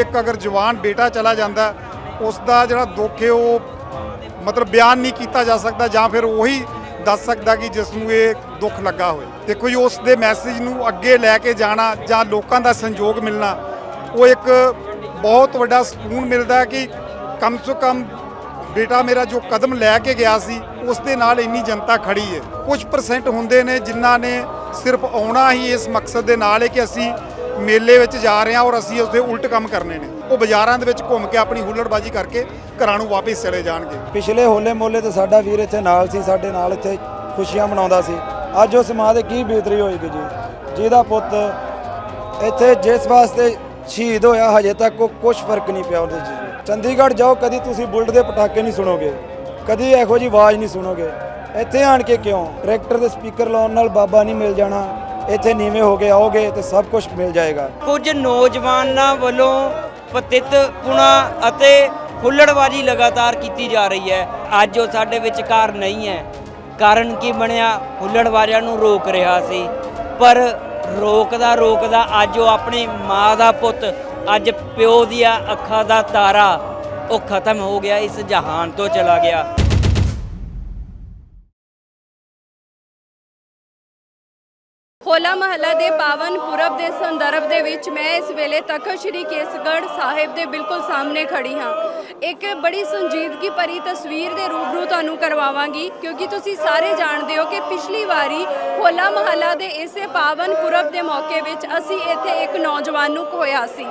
ਇੱਕ ਅਗਰ ਜਵਾਨ ਬੇਟਾ ਚਲਾ ਜਾਂਦਾ ਉਸ ਦਾ ਜਿਹੜਾ ਦੁੱਖ ਹੈ, ਉਹ ਮਤਲਬ ਬਿਆਨ ਨਹੀਂ ਕੀਤਾ ਜਾ ਸਕਦਾ ਜਾਂ ਫਿਰ ਉਹੀ ਦੱਸ ਸਕਦਾ ਕਿ ਜਿਸ ਨੂੰ ਇਹ ਦੁੱਖ ਲੱਗਾ ਹੋਵੇ। ਦੇਖੋ ਜੀ ਉਸ ਦੇ ਮੈਸੇਜ ਨੂੰ ਅੱਗੇ ਲੈ ਕੇ ਜਾਣਾ ਜਾਂ ਲੋਕਾਂ ਦਾ ਸੰਯੋਗ ਮਿਲਣਾ, ਉਹ ਇੱਕ ਬਹੁਤ ਵੱਡਾ ਸਕੂਨ ਮਿਲਦਾ ਕਿ ਕਮ ਸੋ ਕਮ ਬੇਟਾ ਮੇਰਾ ਜੋ ਕਦਮ ਲੈ ਕੇ ਗਿਆ ਸੀ ਉਸ ਦੇ ਨਾਲ ਇੰਨੀ ਜਨਤਾ ਖੜੀ ਹੈ। ਕੁਝ ਪਰਸੈਂਟ ਹੁੰਦੇ ਨੇ ਜਿਨ੍ਹਾਂ ਨੇ ਸਿਰਫ ਆਉਣਾ ਹੀ ਇਸ ਮਕਸਦ ਦੇ ਨਾਲ ਹੈ ਕਿ ਅਸੀਂ ਮੇਲੇ ਵਿੱਚ ਜਾ ਰਹੇ ਹਾਂ ਔਰ ਅਸੀਂ ਉਸਦੇ ਉਲਟ ਕੰਮ ਕਰਨੇ ਨੇ। ਉਹ ਬਾਜ਼ਾਰਾਂ ਦੇ ਵਿੱਚ ਘੁੰਮ ਕੇ ਆਪਣੀ ਹੁੱਲੜਬਾਜ਼ੀ ਕਰਕੇ ਘਰਾਂ ਨੂੰ ਵਾਪਸ ਚਲੇ ਜਾਣਗੇ। ਪਿਛਲੇ ਹੋਲੇ ਮੋਲੇ ਤੇ ਸਾਡਾ ਵੀਰ ਇੱਥੇ ਨਾਲ ਸੀ, ਸਾਡੇ ਨਾਲ ਇੱਥੇ ਖੁਸ਼ੀਆਂ ਮਨਾਉਂਦਾ ਸੀ। ਅੱਜ ਉਸ ਮਾਂ ਦੇ ਕੀ ਬੀਤਰੀ ਹੋਏਗੀ ਜੀ? ਜਿਹਦਾ ਪੁੱਤ ਇੱਥੇ ਜਿਸ ਵਾਸਤੇ ਸ਼ਹੀਦ ਹੋਇਆ, ਹਜੇ ਤੱਕ ਉਹ ਕੁਝ ਫ਼ਰਕ ਨਹੀਂ ਪਿਆ ਉਹਦੇ ਜੀ। ਚੰਡੀਗੜ੍ਹ ਜਾਓ, ਕਦੀ ਤੁਸੀਂ ਬੁਲਟ ਦੇ ਪਟਾਕੇ ਨਹੀਂ ਸੁਣੋਗੇ। ਕਦੀ ਇਹੋ ਜੀ ਆਵਾਜ਼ ਨਹੀਂ ਸੁਣੋਗੇ। ਇੱਥੇ ਆਣ ਕੇ ਕਿਉਂ? ਟਰੈਕਟਰ ਦੇ ਸਪੀਕਰ ਲਾਉਣ ਨਾਲ ਬਾਬਾ ਨਹੀਂ ਮਿਲ ਜਾਣਾ। ਇੱਥੇ ਨੀਵੇਂ ਹੋ ਕੇ ਆਓਗੇ ਤੇ ਸਭ ਕੁਝ ਮਿਲ ਜਾਏਗਾ। ਕੁਝ ਨੌਜਵਾਨਾਂ ਵੱਲੋਂ ਪਤਿਤ ਪੁਣਾ ਅਤੇ ਹੁੱਲੜਬਾਜੀ ਲਗਾਤਾਰ ਕੀਤੀ ਜਾ ਰਹੀ ਹੈ। ਅੱਜ ਉਹ ਸਾਡੇ ਵਿਚਕਾਰ ਨਹੀਂ ਹੈ। ਕਾਰਨ ਕੀ ਬਣਿਆ? ਹੁੱਲੜਬਾਜ਼ਾਂ ਨੂੰ ਰੋਕ ਰਿਹਾ ਸੀ। ਪਰ ਰੋਕਦਾ ਰੋਕਦਾ ਅੱਜ ਉਹ ਆਪਣੀ ਮਾਂ ਦਾ ਪੁੱਤ, ਅੱਜ ਪਿਓ ਦੀਆਂ ਅੱਖਾਂ ਦਾ ਤਾਰਾ ਉਹ ਖਤਮ ਹੋ ਗਿਆ, ਇਸ ਜਹਾਨ ਤੋਂ ਚਲਾ ਗਿਆ। ਹੋਲਾ ਮਹੱਲਾ ਦੇ ਪਾਵਨ ਪੁਰਬ ਦੇ ਸੰਦਰਭ ਦੇ ਵਿੱਚ ਮੈਂ ਇਸ ਵੇਲੇ ਤਖਤ ਸ੍ਰੀ ਕੇਸਗੜ੍ਹ ਸਾਹਿਬ ਦੇ ਬਿਲਕੁਲ ਸਾਹਮਣੇ ਖੜੀ ਹਾਂ। ਇੱਕ ਬੜੀ ਸੰਜੀਦਗੀ ਭਰੀ ਤਸਵੀਰ ਦੇ ਰੂਬਰੂ ਤੁਹਾਨੂੰ ਕਰਵਾਵਾਂਗੀ, ਕਿਉਂਕਿ ਤੁਸੀਂ ਸਾਰੇ ਜਾਣਦੇ ਹੋ ਕਿ ਪਿਛਲੀ ਵਾਰੀ ਹੋਲਾ ਮਹੱਲਾ ਦੇ ਇਸੇ ਪਾਵਨ ਪੁਰਬ ਦੇ ਮੌਕੇ ਵਿੱਚ ਅਸੀਂ ਇੱਥੇ ਇੱਕ ਨੌਜਵਾਨ ਨੂੰ ਖੋਇਆ ਸੀ।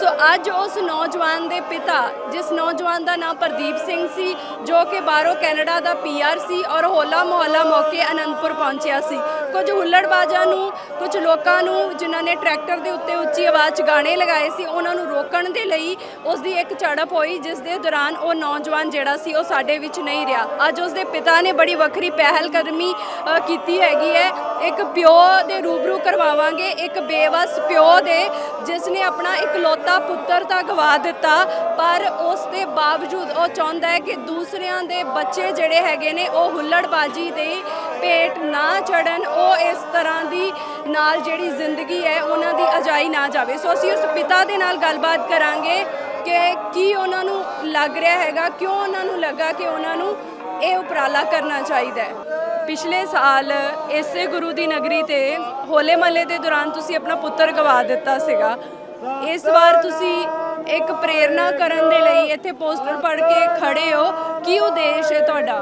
ਸੋ ਅੱਜ ਉਸ ਨੌਜਵਾਨ ਦੇ ਪਿਤਾ, ਜਿਸ ਨੌਜਵਾਨ ਦਾ ਨਾਮ ਪ੍ਰਦੀਪ ਸਿੰਘ ਸੀ, ਜੋ ਕਿ ਬਾਹਰੋਂ ਕੈਨੇਡਾ ਦਾ ਪੀਆਰ ਸੀ ਔਰ ਹੋਲਾ ਮੁਹੱਲਾ ਮੌਕੇ ਅਨੰਦਪੁਰ ਪਹੁੰਚਿਆ ਸੀ। ਕੁਝ ਹੁੱਲੜਬਾਜ਼ਾਂ ਨੂੰ, ਕੁਝ ਲੋਕਾਂ ਨੂੰ, ਜਿਨ੍ਹਾਂ ਨੇ ਟਰੈਕਟਰ ਦੇ ਉੱਤੇ ਉੱਚੀ ਆਵਾਜ਼ 'ਚ ਗਾਣੇ ਲਗਾਏ ਸੀ, ਉਹਨਾਂ ਨੂੰ ਰੋਕਣ ਦੇ ਲਈ ਉਸ ਦੀ ਇੱਕ ਝੜਪ ਹੋਈ, ਜਿਸ ਦੇ ਦੌਰਾਨ ਉਹ ਨੌਜਵਾਨ ਜਿਹੜਾ ਸੀ, ਉਹ ਸਾਡੇ ਵਿੱਚ ਨਹੀਂ ਰਿਹਾ। ਅੱਜ ਉਸ ਦੇ ਪਿਤਾ ਨੇ ਬੜੀ ਵੱਖਰੀ ਪਹਿਲ ਕਦਮੀ ਕੀਤੀ ਹੈਗੀ ਹੈ। ਇੱਕ ਪਿਓ ਦੇ ਰੂਬਰੂ ਕਰਵਾਵਾਂਗੇ, ਇੱਕ ਬੇਵਸ ਪਿਓ ਦੇ ਜਿਸ ਨੇ ਆਪਣਾ ਇਕਲੌਤਾ ਪੁੱਤਰ ਤਾਂ ਗਵਾ ਦਿੱਤਾ, ਪਰ ਉਸ ਦੇ ਬਾਵਜੂਦ ਉਹ ਚਾਹੁੰਦਾ ਹੈ ਕਿ ਦੂਸਰਿਆਂ ਦੇ ਬੱਚੇ ਜਿਹੜੇ ਹੈਗੇ ਨੇ, ਉਹ ਹੁੱਲੜਬਾਜੀ ਦੇ ਪੇਟ ਨਾ ਚੜਨ ਉਹ ਇਸ ਤਰ੍ਹਾਂ ਦੀ ਨਾਲ ਜਿਹੜੀ ਜ਼ਿੰਦਗੀ ਹੈ, ਉਹਨਾਂ ਦੀ ਅਜਾਈ ਨਾ ਜਾਵੇ। ਸੋ ਅਸੀਂ ਉਸ ਪਿਤਾ ਦੇ ਨਾਲ ਗੱਲਬਾਤ ਕਰਾਂਗੇ। ਕਿ ਕੀ ਉਹਨਾਂ ਨੂੰ ਲੱਗ ਰਿਹਾ ਹੈਗਾ, ਕਿਉਂ ਉਹਨਾਂ ਨੂੰ ਲੱਗਾ ਕਿ ਉਹਨਾਂ ਨੂੰ ਇਹ ਉਪਰਾਲਾ ਕਰਨਾ ਚਾਹੀਦਾ ਹੈ? ਪਿਛਲੇ ਸਾਲ ਇਸੇ ਗੁਰੂ ਦੀ ਨਗਰੀ ਤੇ ਹੋਲੇ ਮਹੱਲੇ ਦੇ ਦੌਰਾਨ ਤੁਸੀਂ ਆਪਣਾ ਪੁੱਤਰ ਗਵਾ ਦਿੱਤਾ ਸੀਗਾ। ਇਸ ਵਾਰ ਤੁਸੀਂ ਇੱਕ ਪ੍ਰੇਰਣਾ ਕਰਨ ਦੇ ਲਈ ਇੱਥੇ ਪੋਸਟਰ ਪੜ੍ਹ ਕੇ ਖੜੇ ਹੋ। ਕੀ ਉਦੇਸ਼ ਹੈ ਤੁਹਾਡਾ?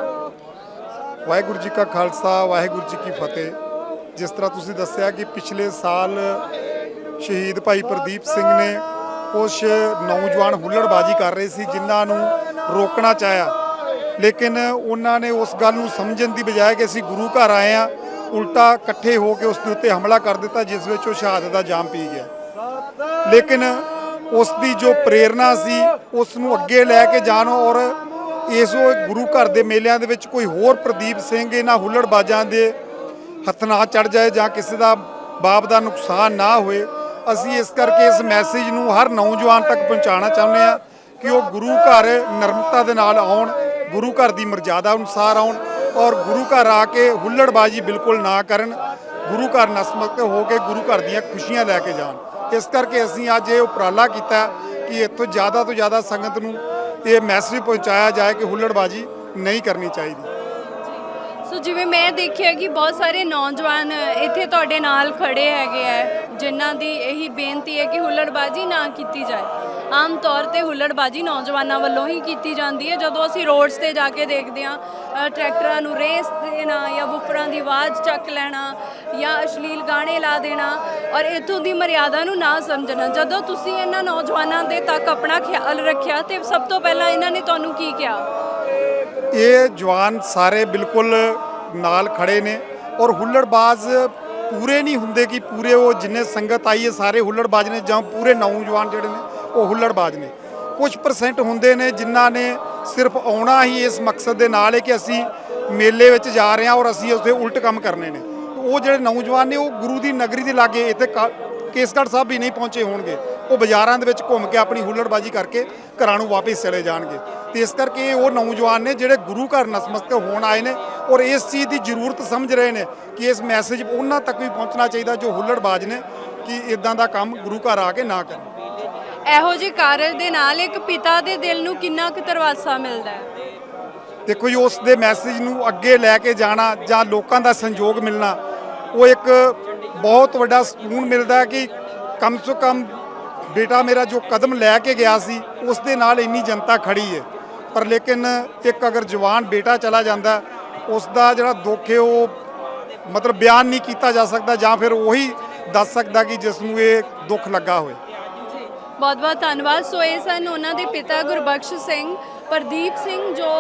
ਵਾਹਿਗੁਰੂ ਜੀ ਕਾ ਖਾਲਸਾ, ਵਾਹਿਗੁਰੂ ਜੀ ਕੀ ਫਤਿਹ। ਜਿਸ ਤਰ੍ਹਾਂ ਤੁਸੀਂ ਦੱਸਿਆ ਕਿ ਪਿਛਲੇ ਸਾਲ ਸ਼ਹੀਦ ਭਾਈ ਪ੍ਰਦੀਪ ਸਿੰਘ ਨੇ ਕੁਝ ਨੌਜਵਾਨ ਹੁੱਲੜਬਾਜੀ ਕਰ ਰਹੇ ਸੀ, ਜਿਨ੍ਹਾਂ ਨੂੰ ਰੋਕਣਾ ਚਾਹਿਆ। ਲੇਕਿਨ ਉਹਨਾਂ ਨੇ ਉਸ ਗੱਲ ਨੂੰ ਸਮਝਣ ਦੀ ਬਜਾਏ ਕਿ ਅਸੀਂ ਗੁਰੂ ਘਰ ਆਏ ਆ ਉਲਟਾ ਇਕੱਠੇ ਹੋ ਕੇ ਉਸ ਦੇ ਉੱਤੇ ਹਮਲਾ ਕਰ ਦਿੱਤਾ, ਜਿਸ ਵਿੱਚ ਉਹ ਸ਼ਹਾਦਤ ਦਾ ਜਾਮ ਪੀ ਗਿਆ। ਲੇਕਿਨ ਉਸ ਦੀ ਜੋ ਪ੍ਰੇਰਣਾ ਸੀ, ਉਸ ਨੂੰ ਅੱਗੇ ਲੈ ਕੇ ਜਾਣ ਔਰ ਇਸ ਗੁਰੂ ਘਰ ਦੇ ਮੇਲਿਆਂ ਦੇ ਵਿੱਚ ਕੋਈ ਹੋਰ ਪ੍ਰਦੀਪ ਸਿੰਘ ਇਹਨਾਂ ਹੁੱਲੜਬਾਜ਼ਾਂ ਦੇ ਹੱਥ ਨਾ ਚੜ ਜਾਏ ਜਾਂ ਕਿਸੇ ਦਾ ਬਾਪ ਦਾ ਨੁਕਸਾਨ ਨਾ ਹੋਏ ਅਸੀਂ ਇਸ ਕਰਕੇ ਇਸ ਮੈਸੇਜ ਨੂੰ ਹਰ ਨੌਜਵਾਨ ਤੱਕ ਪਹੁੰਚਾਉਣਾ ਚਾਹੁੰਦੇ ਆ ਕਿ ਉਹ ਗੁਰੂ ਘਰ ਨਰਮਤਾ ਦੇ ਨਾਲ ਆਉਣ, ਗੁਰੂ ਘਰ ਦੀ ਮਰਜ਼ਾਦਾ ਅਨੁਸਾਰ ਆਉਣ ਔਰ ਗੁਰੂ ਘਰ ਆ ਕੇ ਹੁੱਲੜਬਾਜੀ ਬਿਲਕੁਲ ਨਾ ਕਰਨ, ਗੁਰੂ ਘਰ ਨਸਮਤ ਹੋ ਕੇ ਗੁਰੂ ਘਰ ਦੀਆਂ ਖੁਸ਼ੀਆਂ ਲੈ ਕੇ ਜਾਣ। ਇਸ ਕਰਕੇ ਅਸੀਂ ਅੱਜ ਇਹ ਉਪਰਾਲਾ ਕੀਤਾ ਕਿ ਇੱਥੋਂ ਜ਼ਿਆਦਾ ਤੋਂ ਜ਼ਿਆਦਾ ਸੰਗਤ ਨੂੰ ਇਹ ਮੈਸੇਜ ਪਹੁੰਚਾਇਆ ਜਾਏ ਕਿ ਹੁੱਲੜਬਾਜੀ ਨਹੀਂ ਕਰਨੀ ਚਾਹੀਦੀ। ਸੋ ਜਿਵੇਂ ਮੈਂ ਦੇਖਿਆ ਕਿ ਬਹੁਤ ਸਾਰੇ ਨੌਜਵਾਨ ਇੱਥੇ ਤੁਹਾਡੇ ਨਾਲ ਖੜੇ ਹੈਗੇ ਆ। ਜਿਨ੍ਹਾਂ ਦੀ ਇਹੀ ਬੇਨਤੀ ਹੈ ਕਿ ਹੁੱਲੜਬਾਜੀ ਨਾ ਕੀਤੀ ਜਾਏ। ਆਮ ਤੌਰ ਤੇ ਹੁੱਲੜਬਾਜੀ ਨੌਜਵਾਨਾਂ ਵੱਲੋਂ ਹੀ ਕੀਤੀ ਜਾਂਦੀ ਹੈ। ਜਦੋਂ ਅਸੀਂ ਰੋਡਸ ਤੇ ਜਾ ਕੇ ਦੇਖਦੇ ਹਾਂ ਟਰੈਕਟਰਾਂ ਨੂੰ ਰੇਸ ਦੇਣਾ ਜਾਂ ਬੁਫਰਾਂ ਦੀ ਆਵਾਜ਼ ਚੱਕ ਲੈਣਾ ਜਾਂ ਅਸ਼ਲੀਲ ਗਾਣੇ ਲਾ ਦੇਣਾ ਔਰ ਇਥੋਂ ਦੀ ਮਰਿਆਦਾ ਨੂੰ ਨਾ ਸਮਝਣਾ। ਜਦੋਂ ਤੁਸੀਂ ਇਹਨਾਂ ਨੌਜਵਾਨਾਂ ਦੇ ਤੱਕ ਆਪਣਾ ਖਿਆਲ ਰੱਖਿਆ ਤੇ ਸਭ ਤੋਂ ਪਹਿਲਾਂ ਇਹਨਾਂ ਨੇ ਤੁਹਾਨੂੰ ਕੀ ਕਿਹਾ? ਇਹ ਜਵਾਨ ਸਾਰੇ ਬਿਲਕੁਲ ਨਾਲ ਖੜੇ ਨੇ ਔਰ ਹੁੱਲੜਬਾਜ਼ ਪੂਰੇ ਨਹੀਂ ਹੁੰਦੇ ਕਿ ਪੂਰੇ ਉਹ ਜਿੰਨੇ ਸੰਗਤ ਆਈ ਹੈ, ਸਾਰੇ ਹੁੱਲੜਬਾਜ਼ ਨੇ ਜਾਂ ਪੂਰੇ ਨੌਜਵਾਨ ਜਿਹੜੇ ਨੇ, ਉਹ ਹੁੱਲੜਬਾਜ਼ ਨੇ। ਕੁਝ ਪਰਸੈਂਟ ਹੁੰਦੇ ਨੇ ਜਿਨ੍ਹਾਂ ਨੇ ਸਿਰਫ ਆਉਣਾ ਹੀ ਇਸ ਮਕਸਦ ਦੇ ਨਾਲ ਹੈ ਕਿ ਅਸੀਂ ਮੇਲੇ ਵਿੱਚ ਜਾ ਰਹੇ ਹਾਂ ਔਰ ਅਸੀਂ ਉਸਦੇ ਉਲਟ ਕੰਮ ਕਰਨੇ ਨੇ। ਉਹ ਜਿਹੜੇ ਨੌਜਵਾਨ ਨੇ, ਉਹ ਗੁਰੂ ਦੀ ਨਗਰੀ ਦੇ ਲਾਗੇ ਇੱਥੇ ਕਾ- ਕੇਸਗੜ੍ਹ ਸਾਹਿਬ ਵੀ ਨਹੀਂ ਪਹੁੰਚੇ ਹੋਣਗੇ ਉਹ ਬਾਜ਼ਾਰਾਂ ਦੇ ਵਿੱਚ ਘੁੰਮ ਕੇ ਆਪਣੀ ਹੁੱਲੜਬਾਜੀ ਕਰਕੇ ਘਰਾਂ ਨੂੰ ਵਾਪਸ ਚਲੇ ਜਾਣਗੇ। ਤੇ ਇਸ ਕਰਕੇ ਉਹ ਨੌਜਵਾਨ ਨੇ ਜਿਹੜੇ ਗੁਰੂ ਘਰ ਨਸਮਸਤ ਹੋਣ ਆਏ ਨੇ ਔਰ ਇਸ ਚੀਜ਼ ਦੀ ਜ਼ਰੂਰਤ ਸਮਝ ਰਹੇ ਨੇ ਕਿ ਇਸ ਮੈਸੇਜ ਉਹਨਾਂ ਤੱਕ ਵੀ ਪਹੁੰਚਣਾ ਚਾਹੀਦਾ ਜੋ ਹੁੱਲੜਬਾਜ਼ ਨੇ ਕਿ ਇਦਾਂ ਦਾ ਕੰਮ ਗੁਰੂ ਘਰ ਆ ਕੇ ਨਾ ਕਰਨ ਇਹੋ ਜਿਹੇ ਕਾਰਜ ਦੇ ਨਾਲ ਇੱਕ ਪਿਤਾ ਦੇ ਦਿਲ ਨੂੰ ਕਿੰਨਾ ਕੁ ਤਰਵਾਸਾ ਮਿਲਦਾ ਹੈ? ਦੇਖੋ ਜੀ ਉਸ ਦੇ ਮੈਸੇਜ ਨੂੰ ਅੱਗੇ ਲੈ ਕੇ ਜਾਣਾ ਜਾਂ ਲੋਕਾਂ ਦਾ ਸੰਯੋਗ ਮਿਲਣਾ ਉਹ ਇੱਕ ਬਹੁਤ ਵੱਡਾ ਸਕੂਨ ਮਿਲਦਾ ਕਿ ਕਮ ਸੋ ਕਮ ਬੇਟਾ ਮੇਰਾ ਜੋ ਕਦਮ ਲੈ ਕੇ ਗਿਆ ਸੀ, ਉਸ ਦੇ ਨਾਲ ਇੰਨੀ ਜਨਤਾ ਖੜੀ ਹੈ। ਪਰ ਲੇਕਿਨ ਇੱਕ ਅਗਰ ਜਵਾਨ ਬੇਟਾ ਚਲਾ ਜਾਂਦਾ, ਉਸ ਦਾ ਜਿਹੜਾ ਦੁੱਖ ਹੈ, ਉਹ ਮਤਲਬ ਬਿਆਨ ਨਹੀਂ ਕੀਤਾ ਜਾ ਸਕਦਾ ਜਾਂ ਫਿਰ ਉਹੀ ਦੱਸ ਸਕਦਾ ਕਿ ਜਿਸ ਨੂੰ ਇਹ ਦੁੱਖ ਲੱਗਾ ਹੋਵੇ। ਬਹੁਤ ਬਹੁਤ ਧੰਨਵਾਦ। ਸੋ ਇਹ ਸਨ ਉਹਨਾਂ ਦੇ ਪਿਤਾ ਗੁਰਬਖਸ਼ ਸਿੰਘ ਪ੍ਰਦੀਪ ਸਿੰਘ ਜੋ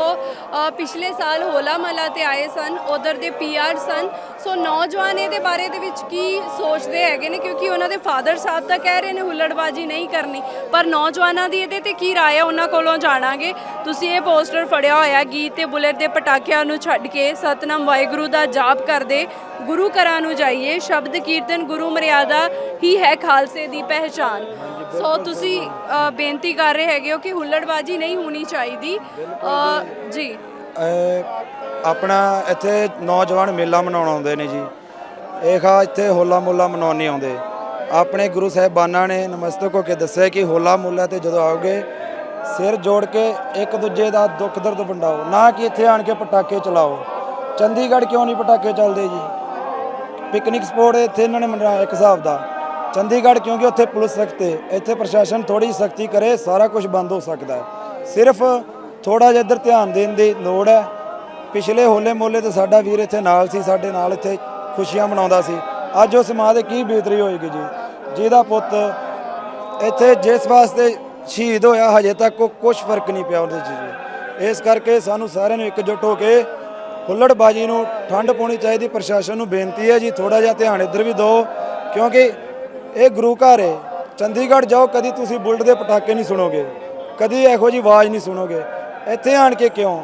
ਪਿਛਲੇ ਸਾਲ ਹੋਲਾ ਮਹੱਲਾ ਤੇ ਆਏ ਸਨ, ਉਧਰ ਦੇ ਪੀਆਰ ਸਨ। ਸੋ ਨੌਜਵਾਨ ਇਹਦੇ ਬਾਰੇ ਦੇ ਵਿੱਚ ਕੀ ਸੋਚਦੇ ਹੈਗੇ ਨੇ? ਕਿਉਂਕਿ ਉਹਨਾਂ ਦੇ ਫਾਦਰ ਸਾਹਿਬ ਤਾਂ ਕਹਿ ਰਹੇ ਨੇ ਹੁੱਲੜਬਾਜੀ ਨਹੀਂ ਕਰਨੀ। ਪਰ ਨੌਜਵਾਨਾਂ ਦੀ ਇਹਦੇ ਤੇ ਕੀ ਰਾਏ ਹੈ ਉਹਨਾਂ ਕੋਲੋਂ ਜਾਣਾਂਗੇ। ਤੁਸੀਂ ਇਹ ਪੋਸਟਰ ਫੜਿਆ ਹੋਇਆ ਗੀਤ ਤੇ ਬੁਲਟ ਦੇ ਪਟਾਕਿਆਂ ਨੂੰ ਛੱਡ ਕੇ ਸਤਨਾਮ ਵਾਹਿਗੁਰੂ ਦਾ ਜਾਪ ਕਰਦੇ ਗੁਰੂ ਘਰਾਂ ਨੂੰ ਜਾਈਏ ਸ਼ਬਦ ਕੀਰਤਨ ਗੁਰੂ ਮਰਿਆਦਾ ਹੀ ਹੈ ਖਾਲਸੇ ਦੀ ਪਹਿਚਾਨ ਸੋ ਤੁਸੀਂ ਅ, ਬੇਨਤੀ ਕਰ ਰਹੇ ਹੈਗੇ ਹੋ ਕਿ ਹੁੱਲੜਬਾਜੀ ਨਹੀਂ ਹੋਣੀ ਚਾਹੀਦੀ। ਅ, ਜੀ। ਇਹ ਆਪਣਾ ਇੱਥੇ ਨੌਜਵਾਨ ਮੇਲਾ ਮਨਾਉਣ ਆਉਂਦੇ ਨੇ ਜੀ। ਇਹ ਖਾ ਇੱਥੇ ਹੋਲਾ ਮੁੱਲਾ ਮਨਾਉਣ ਨਹੀਂ ਆਉਂਦੇ। ਆਪਣੇ ਗੁਰੂ ਸਾਹਿਬਾਨਾਂ ਨੇ ਨਮਸਤਕ ਹੋ ਕੇ ਦੱਸਿਆ ਕਿ ਹੋਲਾ ਮੁੱਲਾ ਤੇ ਜਦੋਂ ਆਓਗੇ ਸਿਰ ਜੋੜ ਕੇ ਇੱਕ ਦੂਜੇ ਦਾ ਦੁੱਖ ਦਰਦ ਵੰਡਾਓ। ਨਾ ਕਿ ਇੱਥੇ ਆਣ ਕੇ ਪਟਾਕੇ ਚਲਾਓ। ਚੰਡੀਗੜ੍ਹ ਕਿਉਂ ਨਹੀਂ ਪਟਾਕੇ ਚੱਲਦੇ ਜੀ? ਪਿਕਨਿਕ ਸਪੋਟ ਇੱਥੇ ਇਹਨਾਂ ਨੇ ਮਨਾਇਆ ਇੱਕ ਹਿਸਾਬ ਦਾ। ਚੰਡੀਗੜ੍ਹ ਕਿਉਂਕਿ ਉੱਥੇ ਪੁਲਿਸ ਸਖਤ ਹੈ ਇੱਥੇ ਪ੍ਰਸ਼ਾਸਨ ਥੋੜੀ ਸਖਤੀ ਕਰੇ, ਸਾਰਾ ਕੁਝ ਬੰਦ ਹੋ ਸਕਦਾ ਹੈ। ਸਿਰਫ ਥੋੜਾ ਜਿਹਾ ਇੱਧਰ ਧਿਆਨ ਦੇਣ ਦੀ ਲੋੜ ਹੈ। ਪਿਛਲੇ ਹੋਲੇ ਮੋਲੇ ਤੇ ਸਾਡਾ ਵੀਰ ਇੱਥੇ ਨਾਲ ਸੀ, ਸਾਡੇ ਨਾਲ ਇੱਥੇ ਖੁਸ਼ੀਆਂ ਮਨਾਉਂਦਾ ਸੀ। ਅੱਜ ਉਸ ਮਾਂ ਦੇ ਕੀ ਬੀਤਰੀ ਹੋਏਗੀ ਜੀ? ਜਿਹਦਾ ਪੁੱਤ ਇੱਥੇ ਜਿਸ ਵਾਸਤੇ ਸ਼ਹੀਦ ਹੋਇਆ, ਹਜੇ ਤੱਕ ਉਹ ਕੁਝ ਫ਼ਰਕ ਨਹੀਂ ਪਿਆ ਉਹਦੇ 'ਚ ਜੀ। ਇਸ ਕਰਕੇ ਸਾਨੂੰ ਸਾਰਿਆਂ ਨੂੰ ਇਕਜੁੱਟ ਹੋ ਕੇ ਹੁੱਲੜਬਾਜੀ ਨੂੰ ਠੰਡ ਪਾਉਣੀ ਚਾਹੀਦੀ, ਪ੍ਰਸ਼ਾਸਨ ਨੂੰ ਬੇਨਤੀ ਹੈ ਜੀ ਥੋੜਾ ਜਿਹਾ ਧਿਆਨ ਇੱਧਰ ਵੀ ਦਿਓ, ਕਿਉਂਕਿ ਇਹ ਗੁਰੂ ਘਰ ਹੈ। ਚੰਡੀਗੜ੍ਹ ਜਾਓ, ਕਦੀ ਤੁਸੀਂ ਬੁਲਟ ਦੇ ਪਟਾਕੇ ਨਹੀਂ ਸੁਣੋਗੇ, ਕਦੀ ਇਹੋ ਜੀ ਆਵਾਜ਼ ਨਹੀਂ ਸੁਣੋਗੇ। ਇੱਥੇ ਆਣ ਕੇ ਕਿਉਂ?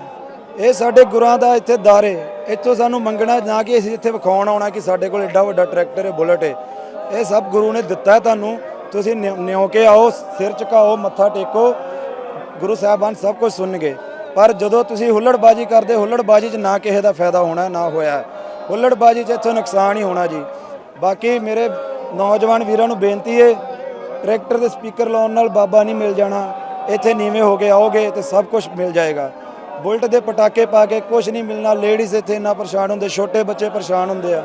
ਇਹ ਸਾਡੇ ਗੁਰਾਂ ਦਾ ਇੱਥੇ ਦਰ ਹੈ। ਇੱਥੋਂ ਸਾਨੂੰ ਮੰਗਣਾ ਨਾ ਕਿ ਅਸੀਂ ਇੱਥੇ ਵਿਖਾਉਣ ਆਉਣਾ ਕਿ ਸਾਡੇ ਕੋਲ ਐਡਾ ਵੱਡਾ ਟਰੈਕਟਰ ਹੈ, ਬੁਲਟ ਹੈ। ਇਹ ਸਭ ਗੁਰੂ ਨੇ ਦਿੱਤਾ ਹੈ ਤੁਹਾਨੂੰ। ਤੁਸੀਂ ਨਿਉ ਨਿਉ ਕੇ ਆਓ, ਸਿਰ ਝੁਕਾਓ, ਮੱਥਾ ਟੇਕੋ। ਗੁਰੂ ਸਾਹਿਬਾਨ ਸਭ ਕੁਝ ਸੁਣਨਗੇ। ਪਰ ਜਦੋਂ ਤੁਸੀਂ ਹੁੱਲੜਬਾਜੀ ਕਰਦੇ, ਹੁੱਲੜਬਾਜੀ 'ਚ ਨਾ ਕਿਸੇ ਦਾ ਫਾਇਦਾ ਹੋਣਾ, ਨਾ ਹੋਇਆ। ਹੁੱਲੜਬਾਜੀ 'ਚ ਇੱਥੋਂ ਨੁਕਸਾਨ ਹੀ ਹੋਣਾ ਜੀ। ਬਾਕੀ ਮੇਰੇ ਨੌਜਵਾਨ ਵੀਰਾਂ ਨੂੰ ਬੇਨਤੀ ਹੈ ਟਰੈਕਟਰ ਦੇ ਸਪੀਕਰ ਲਾਉਣ ਨਾਲ ਬਾਬਾ ਨਹੀਂ ਮਿਲ ਜਾਣਾ। ਇੱਥੇ ਨੀਵੇਂ ਹੋ ਕੇ ਆਓਗੇ ਤੇ ਸਭ ਕੁਝ ਮਿਲ ਜਾਏਗਾ। ਬੁਲਟ ਦੇ ਪਟਾਕੇ ਪਾ ਕੇ ਕੁਝ ਨਹੀਂ ਮਿਲਣਾ, ਲੇਡੀਜ਼ ਇੱਥੇ ਇੰਨਾ ਪਰੇਸ਼ਾਨ ਹੁੰਦੇ, ਛੋਟੇ ਬੱਚੇ ਪਰੇਸ਼ਾਨ ਹੁੰਦੇ ਆ।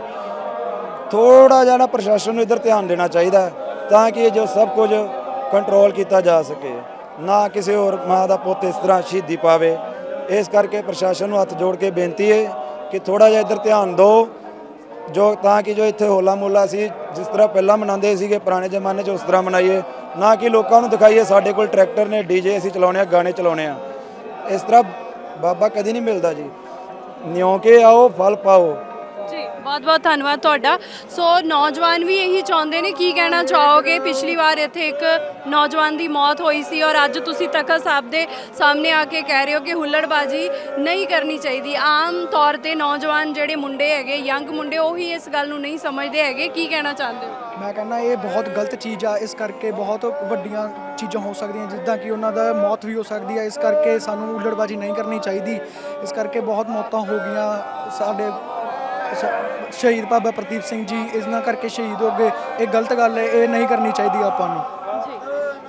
ਥੋੜਾ ਜਿਹਾ ਨਾ ਪ੍ਰਸ਼ਾਸਨ ਨੂੰ ਇੱਧਰ ਧਿਆਨ ਦੇਣਾ ਚਾਹੀਦਾ ਤਾਂ ਕਿ ਇਹ ਜੋ ਸਭ ਕੁਝ ਕੰਟਰੋਲ ਕੀਤਾ ਜਾ ਸਕੇ। ਨਾ ਕਿਸੇ ਹੋਰ ਮਾਂ ਦਾ ਪੁੱਤ ਇਸ ਤਰ੍ਹਾਂ ਸ਼ਹੀਦੀ ਪਾਵੇ। ਇਸ ਕਰਕੇ ਪ੍ਰਸ਼ਾਸਨ ਨੂੰ ਹੱਥ ਜੋੜ ਕੇ ਬੇਨਤੀ ਹੈ ਕਿ ਥੋੜਾ ਜਿਹਾ ਇੱਧਰ ਧਿਆਨ ਦਿਓ। ਜੋ ਤਾਂ ਕਿ ਜੋ ਇੱਥੇ ਹੋਲਾ ਮੋਲਾ ਸੀ, ਜਿਸ ਤਰ੍ਹਾਂ ਪਹਿਲਾਂ ਮਨਾਉਂਦੇ ਸੀਗੇ, ਪੁਰਾਣੇ ਜ਼ਮਾਨੇ 'ਚ ਉਸ ਤਰ੍ਹਾਂ ਮਨਾਈਏ। ਨਾ ਕਿ ਲੋਕਾਂ ਨੂੰ ਦਿਖਾਈਏ, ਸਾਡੇ ਕੋਲ ਟਰੈਕਟਰ ਨੇ ਡੀਜੇ ਅਸੀਂ ਚਲਾਉਣੇ ਆ, ਗਾਣੇ ਚਲਾਉਣੇ ਆ। ਇਸ ਤਰ੍ਹਾਂ ਬਾਬਾ ਕਦੀ ਨਹੀਂ ਮਿਲਦਾ ਜੀ। ਨਿਉ ਕੇ ਆਓ, ਫਲ ਪਾਓ। ਬਹੁਤ ਬਹੁਤ ਧੰਨਵਾਦ ਤੁਹਾਡਾ। ਸੋ ਨੌਜਵਾਨ ਵੀ ਇਹੀ ਚਾਹੁੰਦੇ ਨੇ, ਕੀ ਕਹਿਣਾ ਚਾਹੋਗੇ? ਪਿਛਲੀ ਵਾਰ ਇੱਥੇ ਇੱਕ ਨੌਜਵਾਨ ਦੀ ਮੌਤ ਹੋਈ ਸੀ ਔਰ ਅੱਜ ਤੁਸੀਂ ਤਖਤ ਸਾਹਿਬ ਦੇ ਸਾਹਮਣੇ ਆ ਕੇ ਕਹਿ ਰਹੇ ਹੋ ਕਿ ਹੁੱਲੜਬਾਜੀ ਨਹੀਂ ਕਰਨੀ ਚਾਹੀਦੀ। ਆਮ ਤੌਰ ਤੇ ਨੌਜਵਾਨ ਜਿਹੜੇ ਮੁੰਡੇ ਹੈਗੇ, ਯੰਗ ਮੁੰਡੇ, ਉਹੀ ਇਸ ਗੱਲ ਨੂੰ ਨਹੀਂ ਸਮਝਦੇ ਹੈਗੇ। ਕੀ ਕਹਿਣਾ ਚਾਹੁੰਦੇ ਹੋ? ਮੈਂ ਕਹਿੰਦਾ ਇਹ ਬਹੁਤ ਗਲਤ ਚੀਜ਼ ਆ, ਇਸ ਕਰਕੇ ਬਹੁਤ ਵੱਡੀਆਂ ਚੀਜ਼ਾਂ ਹੋ ਸਕਦੀਆਂ, ਜਿੱਦਾਂ ਕਿ ਉਹਨਾਂ ਦਾ ਮੌਤ ਵੀ ਹੋ ਸਕਦੀ ਹੈ ਇਸ ਕਰਕੇ ਸਾਨੂੰ ਉਲੜਬਾਜੀ ਨਹੀਂ ਕਰਨੀ ਚਾਹੀਦੀ। ਇਸ ਕਰਕੇ ਬਹੁਤ ਮੌਤਾਂ ਹੋ ਗਈਆਂ ਸਾਡੇ ਸ਼ਹੀਦ ਬਾਬਾ ਪ੍ਰਦੀਪ ਸਿੰਘ ਜੀ ਇਹਨਾਂ ਕਰਕੇ ਸ਼ਹੀਦ ਹੋ ਗਏ। ਇਹ ਗਲਤ ਗੱਲ ਹੈ, ਇਹ ਨਹੀਂ ਕਰਨੀ ਚਾਹੀਦੀ ਆਪਾਂ ਨੂੰ।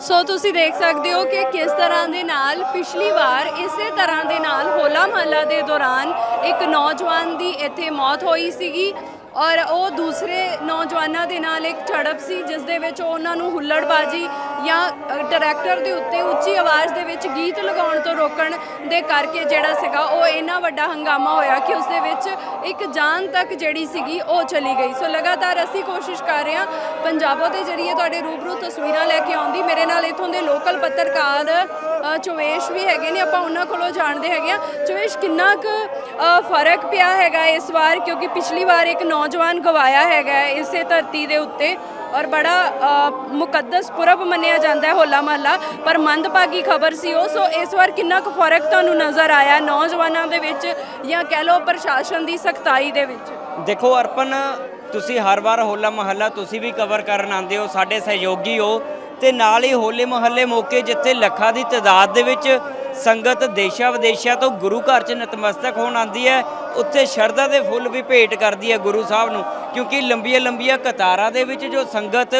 ਸੋ ਤੁਸੀਂ ਦੇਖ ਸਕਦੇ ਹੋ ਕਿ ਕਿਸ ਤਰ੍ਹਾਂ ਦੇ ਨਾਲ ਪਿਛਲੀ ਵਾਰ ਇਸੇ ਤਰ੍ਹਾਂ ਦੇ ਨਾਲ ਹੋਲਾ ਮਹੱਲਾ ਦੇ ਦੌਰਾਨ ਇੱਕ ਨੌਜਵਾਨ ਦੀ ਇੱਥੇ ਮੌਤ ਹੋਈ ਸੀਗੀ ਔਰ ਉਹ ਦੂਸਰੇ ਨੌਜਵਾਨਾਂ ਦੇ ਨਾਲ ਇੱਕ ਝੜਪ ਸੀ, ਜਿਸ ਦੇ ਵਿੱਚ ਉਹਨਾਂ ਨੂੰ ਹੁੱਲੜਬਾਜੀ ਜਾਂ ਅ, ਟਰੈਕਟਰ ਦੇ ਉੱਤੇ ਉੱਚੀ ਆਵਾਜ਼ ਦੇ ਵਿੱਚ ਗੀਤ ਲਗਾਉਣ ਤੋਂ ਰੋਕਣ ਦੇ ਕਰਕੇ ਜਿਹੜਾ ਸੀਗਾ ਉਹ ਇੰਨਾ ਵੱਡਾ ਹੰਗਾਮਾ ਹੋਇਆ ਕਿ ਉਸ ਦੇ ਵਿੱਚ ਇੱਕ ਜਾਨ ਤੱਕ ਜਿਹੜੀ ਸੀਗੀ ਉਹ ਚਲੀ ਗਈ। ਸੋ ਲਗਾਤਾਰ ਅਸੀਂ ਕੋਸ਼ਿਸ਼ ਕਰ ਰਹੇ ਹਾਂ ਪੰਜਾਬੋ ਦੇ ਜਰੀਏ ਤੁਹਾਡੇ ਰੂਬਰੂ ਤਸਵੀਰਾਂ ਲੈ ਕੇ ਆਉਂਦੀ ਮੇਰੇ ਨਾਲ ਇਥੋਂ ਦੇ ਲੋਕਲ ਪੱਤਰਕਾਰ ਚੋਵੇਸ਼ ਵੀ ਹੈਗੇ ਨੇ, ਆਪਾਂ ਉਹਨਾਂ ਕੋਲੋਂ ਜਾਣਦੇ ਹੈਗੇ ਆ ਚੋਵੇਸ਼, ਕਿੰਨਾ ਕੁ ਫ਼ਰਕ ਪਿਆ ਹੈਗਾ ਇਸ ਵਾਰ? ਕਿਉਂਕਿ ਪਿਛਲੀ ਵਾਰ ਇੱਕ ਨੌਜਵਾਨ ਗਵਾਇਆ ਹੈਗਾ ਹੈ ਇਸੇ ਧਰਤੀ ਦੇ ਉੱਤੇ ਔਰ ਬੜਾ ਮੁਕੱਦਸ ਪੁਰਬ ਮੰਨਿਆ ਜਾਂਦਾ ਹੈ, ਹੋਲਾ ਮਹੱਲਾ। ਪਰ ਮੰਦਭਾਗੀ ਖਬਰ ਸੀ ਉਹ। ਸੋ ਇਸ ਵਾਰ ਕਿੰਨਾ ਕੁ ਫ਼ਰਕ ਤੁਹਾਨੂੰ ਨਜ਼ਰ ਆਇਆ ਨੌਜਵਾਨਾਂ ਦੇ ਵਿੱਚ ਜਾਂ ਕਹਿ ਲਓ ਪ੍ਰਸ਼ਾਸਨ ਦੀ ਸਖਤਾਈ ਦੇ ਵਿੱਚ? ਦੇਖੋ, ਅਰਪਨ, ਤੁਸੀਂ ਹਰ ਵਾਰ ਹੋਲਾ ਮਹੱਲਾ ਤੁਸੀਂ ਵੀ ਕਵਰ ਕਰਨ ਆਉਂਦੇ ਹੋ, ਸਾਡੇ ਸਹਿਯੋਗੀ ਹੋ। ਤੇ ਨਾਲ ਹੀ ਹੋਲੇ ਮਹੱਲੇ ਮੌਕੇ ਜਿੱਥੇ ਲੱਖਾਂ ਦੀ ਤਾਦਾਦ ਦੇ ਵਿੱਚ ਸੰਗਤ ਦੇਸ਼ਾਂ ਵਿਦੇਸ਼ਾਂ ਤੋਂ ਗੁਰੂ ਘਰ 'ਚ ਨਤਮਸਤਕ ਹੋਣ ਆਉਂਦੀ ਹੈ, ਉੱਥੇ ਸ਼ਰਧਾ ਦੇ ਫੁੱਲ ਵੀ ਭੇਟ ਕਰਦੀ ਹੈ ਗੁਰੂ ਸਾਹਿਬ ਨੂੰ, ਕਿਉਂਕਿ ਲੰਬੀਆਂ ਲੰਬੀਆਂ ਕਤਾਰਾਂ ਦੇ ਵਿੱਚ ਜੋ ਸੰਗਤ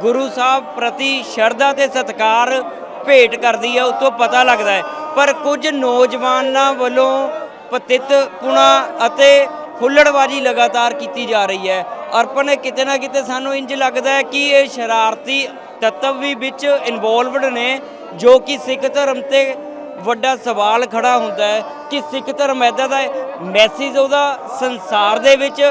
ਗੁਰੂ ਸਾਹਿਬ ਪ੍ਰਤੀ ਸ਼ਰਧਾ ਤੇ ਸਤਿਕਾਰ ਭੇਟ ਕਰਦੀ ਹੈ ਉਤੋਂ ਪਤਾ ਲੱਗਦਾ ਹੈ। ਪਰ ਕੁਝ ਨੌਜਵਾਨਾਂ ਵੱਲੋਂ ਪਤਿਤ ਪੁਣਾ ਅਤੇ ਹੁੱਲੜਬਾਜੀ ਲਗਾਤਾਰ ਕੀਤੀ ਜਾ ਰਹੀ ਹੈ। ਅਰਪਣ ਕਿਤੇ ਨਾ ਕਿਤੇ ਸਾਨੂੰ ਇੰਜ ਲੱਗਦਾ ਹੈ ਕਿ ਇਹ ਸ਼ਰਾਰਤੀ ਤੱਤਵ ਵੀ ਵਿੱਚ ਇਨਵੋਲਵਡ ਨੇ, ਜੋ ਕਿ ਸਿੱਖ ਧਰਮ ਤੇ ਵੱਡਾ ਸਵਾਲ ਖੜਾ ਹੁੰਦਾ ਹੈ ਕਿ ਸਿੱਖ ਧਰਮ ਐਦਾ ਦਾ ਮੈਸੇਜ ਉਹਦਾ ਸੰਸਾਰ ਦੇ ਵਿੱਚ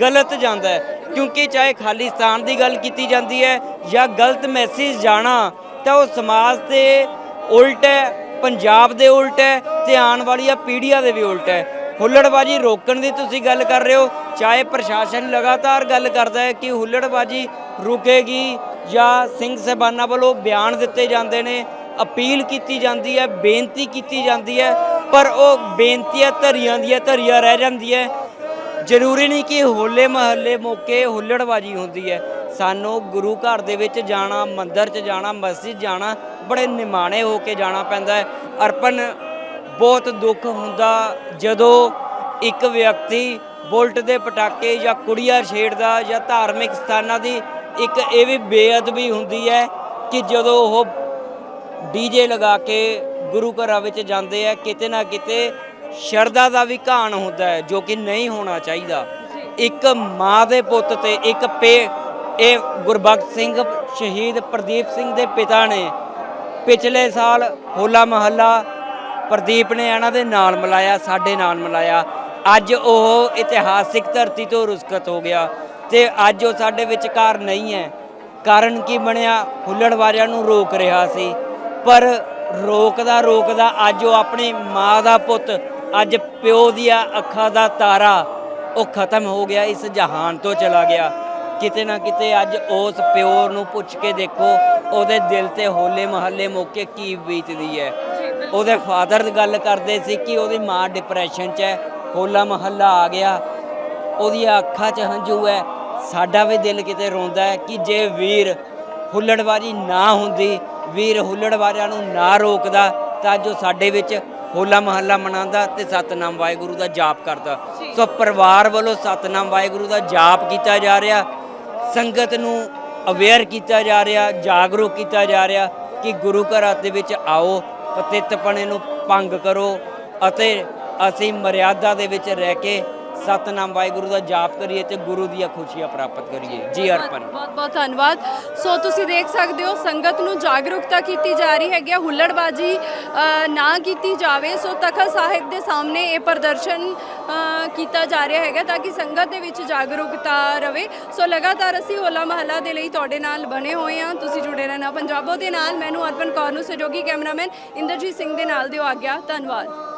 ਗਲਤ ਜਾਂਦਾ ਹੈ। ਕਿਉਂਕਿ ਚਾਹੇ ਖਾਲਿਸਤਾਨ ਦੀ ਗੱਲ ਕੀਤੀ ਜਾਂਦੀ ਹੈ ਜਾਂ ਗਲਤ ਮੈਸੇਜ ਜਾਣਾ, ਤਾਂ ਉਹ ਸਮਾਜ ਤੇ ਉਲਟ ਹੈ, ਪੰਜਾਬ ਦੇ ਉਲਟ ਹੈ ਤੇ ਆਉਣ ਵਾਲੀਆਂ ਪੀੜ੍ਹੀਆਂ ਦੇ ਵੀ ਉਲਟ ਹੈ। ਹੁੱਲੜਬਾਜੀ ਰੋਕਣ ਦੀ ਤੁਸੀਂ ਗੱਲ ਕਰ ਰਹੇ ਹੋ, ਚਾਹੇ ਪ੍ਰਸ਼ਾਸਨ ਲਗਾਤਾਰ ਗੱਲ ਕਰਦਾ ਹੈ ਕਿ ਹੁੱਲੜਬਾਜੀ ਰੁਕੇਗੀ ਜਾਂ ਸਿੰਘ ਸਾਹਿਬਾਨਾਂ ਵੱਲੋਂ ਬਿਆਨ ਦਿੱਤੇ ਜਾਂਦੇ ਨੇ, ਅਪੀਲ ਕੀਤੀ ਜਾਂਦੀ ਹੈ, ਬੇਨਤੀ ਕੀਤੀ ਜਾਂਦੀ ਹੈ, ਪਰ ਉਹ ਬੇਨਤੀਆਂ ਧਰੀਆਂ ਦੀਆਂ ਧਰੀਆਂ ਰਹਿ ਜਾਂਦੀ ਹੈ। ਜ਼ਰੂਰੀ ਨਹੀਂ ਕਿ ਹੋਲੇ ਮਹੱਲੇ ਮੌਕੇ ਹੁੱਲੜਬਾਜੀ ਹੁੰਦੀ ਹੈ। ਸਾਨੂੰ ਗੁਰੂ ਘਰ ਦੇ ਵਿੱਚ ਜਾਣਾ, ਮੰਦਿਰ 'ਚ ਜਾਣਾ, ਮਸਜਿਦ ਜਾਣਾ, ਬੜੇ ਨਿਮਾਣੇ ਹੋ ਕੇ ਜਾਣਾ ਪੈਂਦਾ ਹੈ। ਅਰਪਣ ਬਹੁਤ ਦੁੱਖ ਹੁੰਦਾ ਜਦੋਂ ਇੱਕ ਵਿਅਕਤੀ ਬੁਲਟ ਦੇ ਪਟਾਕੇ ਜਾਂ ਕੁੜੀਆਂ ਛੇੜਦਾ ਜਾਂ ਧਾਰਮਿਕ ਸਥਾਨਾਂ ਦੀ ਇੱਕ ਇਹ ਵੀ ਬੇਅਦਬੀ ਹੁੰਦੀ ਹੈ ਕਿ ਜਦੋਂ ਉਹ ਡੀਜੇ ਲਗਾ ਕੇ ਗੁਰੂ ਘਰਾਂ ਵਿੱਚ ਜਾਂਦੇ ਆ, ਕਿਤੇ ਨਾ ਕਿਤੇ ਸ਼ਰਧਾ ਦਾ ਵੀ ਘਾਣ ਹੁੰਦਾ ਹੈ, ਜੋ ਕਿ ਨਹੀਂ ਹੋਣਾ ਚਾਹੀਦਾ। ਇੱਕ ਮਾਂ ਦੇ ਪੁੱਤ ਤੇ ਇੱਕ ਪੇ, ਇਹ ਗੁਰਬਖਸ਼ ਸਿੰਘ, ਸ਼ਹੀਦ ਪ੍ਰਦੀਪ ਸਿੰਘ ਦੇ ਪਿਤਾ ਨੇ ਪਿਛਲੇ ਸਾਲ ਹੋਲਾ ਮਹੱਲਾ ਪ੍ਰਦੀਪ ਨੇ ਇਹਨਾਂ ਦੇ ਨਾਲ ਮਿਲਾਇਆ, ਸਾਡੇ ਨਾਲ ਮਿਲਾਇਆ। ਅੱਜ ਉਹ ਇਤਿਹਾਸਿਕ ਧਰਤੀ ਤੋਂ ਰੁਸਕਤ ਹੋ ਗਿਆ। ਤੇ ਅੱਜ ਉਹ ਸਾਡੇ ਵਿਚਕਾਰ ਨਹੀਂ ਹੈ। ਕਾਰਨ ਕੀ ਬਣਿਆ? ਹੁੱਲੜਵਾਰਿਆਂ ਨੂੰ ਰੋਕ ਰਿਹਾ ਸੀ। ਪਰ ਰੋਕਦਾ ਰੋਕਦਾ ਅੱਜ ਉਹ ਆਪਣੀ ਮਾਂ ਦਾ ਪੁੱਤ, ਅੱਜ ਪਿਓ ਦੀਆਂ ਅੱਖਾਂ ਦਾ ਤਾਰਾ, ਉਹ ਖਤਮ ਹੋ ਗਿਆ, ਇਸ ਜਹਾਨ ਤੋਂ ਚਲਾ ਗਿਆ। ਕਿਤੇ ਨਾ ਕਿਤੇ ਅੱਜ ਉਸ ਪਿਓ ਨੂੰ ਪੁੱਛ ਕੇ ਦੇਖੋ, ਉਹਦੇ ਦਿਲ ਤੇ ਹੋਲੇ ਮਹੱਲੇ ਮੌਕੇ ਕੀ ਬੀਤਦੀ ਹੈ। ਉਹਦੇ ਫਾਦਰ ਗੱਲ ਕਰਦੇ ਸੀ ਕਿ ਉਹਦੀ ਮਾਂ ਡਿਪਰੈਸ਼ਨ 'ਚ ਹੈ, ਹੋਲਾ ਮਹੱਲਾ ਆ ਗਿਆ, ਉਹਦੀਆਂ ਅੱਖਾਂ 'ਚ ਹੰਝੂ ਹੈ ਸਾਡਾ ਵੀ ਦਿਲ ਕਿਤੇ ਰੋਂਦਾ ਹੈ ਕਿ ਜੇ ਵੀਰ ਹੁੱਲੜਬਾਜੀ ਨਾ ਹੁੰਦੀ ਵੀਰ ਹੁੱਲੜਬਾਜ਼ੀਆਂ ਨੂੰ ਨਾ ਰੋਕਦਾ ਤਾਂ ਜੋ ਸਾਡੇ ਵਿੱਚ ਹੋਲਾ ਮਹੱਲਾ ਮਨਾਉਂਦਾ ਤੇ ਸਤਨਾਮ ਵਾਹਿਗੁਰੂ ਦਾ ਜਾਪ ਕਰਦਾ। ਸੋ ਪਰਿਵਾਰ ਵੱਲੋਂ ਸਤਨਾਮ ਵਾਹਿਗੁਰੂ ਦਾ ਜਾਪ ਕੀਤਾ ਜਾ ਰਿਹਾ ਸੰਗਤ ਨੂੰ ਅਵੇਅਰ ਕੀਤਾ ਜਾ ਰਿਹਾ ਜਾਗਰੂਕ ਕੀਤਾ ਜਾ ਰਿਹਾ ਕਿ ਗੁਰੂ ਘਰਾਂ ਦੇ ਵਿੱਚ ਆਓ ਪਤਿੱਤਪਣੇ ਨੂੰ ਭੰਗ ਕਰੋ ਅਤੇ ਅਸੀਂ ਮਰਿਆਦਾ ਦੇ ਵਿੱਚ ਰਹਿ ਕੇ ਸਤਨਾਮ ਵਾਹਿਗੁਰੂ ਦਾ ਜਾਪ ਕਰੀਏ ਤੇ ਗੁਰੂ ਦੀਆਂ ਖੁਸ਼ੀਆਂ ਪ੍ਰਾਪਤ ਕਰੀਏ। ਜੀ ਅਰਪਣ। ਬਹੁਤ ਬਹੁਤ ਧੰਨਵਾਦ। ਸੋ ਤੁਸੀਂ ਦੇਖ ਸਕਦੇ ਹੋ ਸੰਗਤ ਨੂੰ ਜਾਗਰੂਕਤਾ ਕੀਤੀ ਜਾ ਰਹੀ ਹੈਗੀ ਹੁੱਲੜਬਾਜੀ ਨਾ ਕੀਤੀ ਜਾਵੇ। ਸੋ ਤਖਤ ਸਾਹਿਬ ਦੇ ਸਾਹਮਣੇ ਇਹ ਪ੍ਰਦਰਸ਼ਨ ਕੀਤਾ ਜਾ ਰਿਹਾ ਹੈਗਾ ਤਾਂ ਕਿ ਸੰਗਤ ਦੇ ਵਿੱਚ ਜਾਗਰੂਕਤਾ ਰਵੇ। ਸੋ ਲਗਾਤਾਰ ਅਸੀਂ ਹੋਲਾ ਮਹੱਲਾ ਦੇ ਲਈ ਤੁਹਾਡੇ ਨਾਲ ਬਣੇ ਹੋਏ ਹਾਂ। ਤੁਸੀਂ ਜੁੜੇ ਰਹਿਣਾ ਪੰਜਾਬੋ ਦੇ ਨਾਲ। ਮੈਨੂੰ ਅਰਪਨ ਕੌਰ ਨੂੰ ਸਹਿਯੋਗੀ ਕੈਮਰਾਮੈਨ ਇੰਦਰਜੀਤ ਸਿੰਘ ਦੇ ਨਾਲ ਦਿਓ ਆਗਿਆ। ਧੰਨਵਾਦ।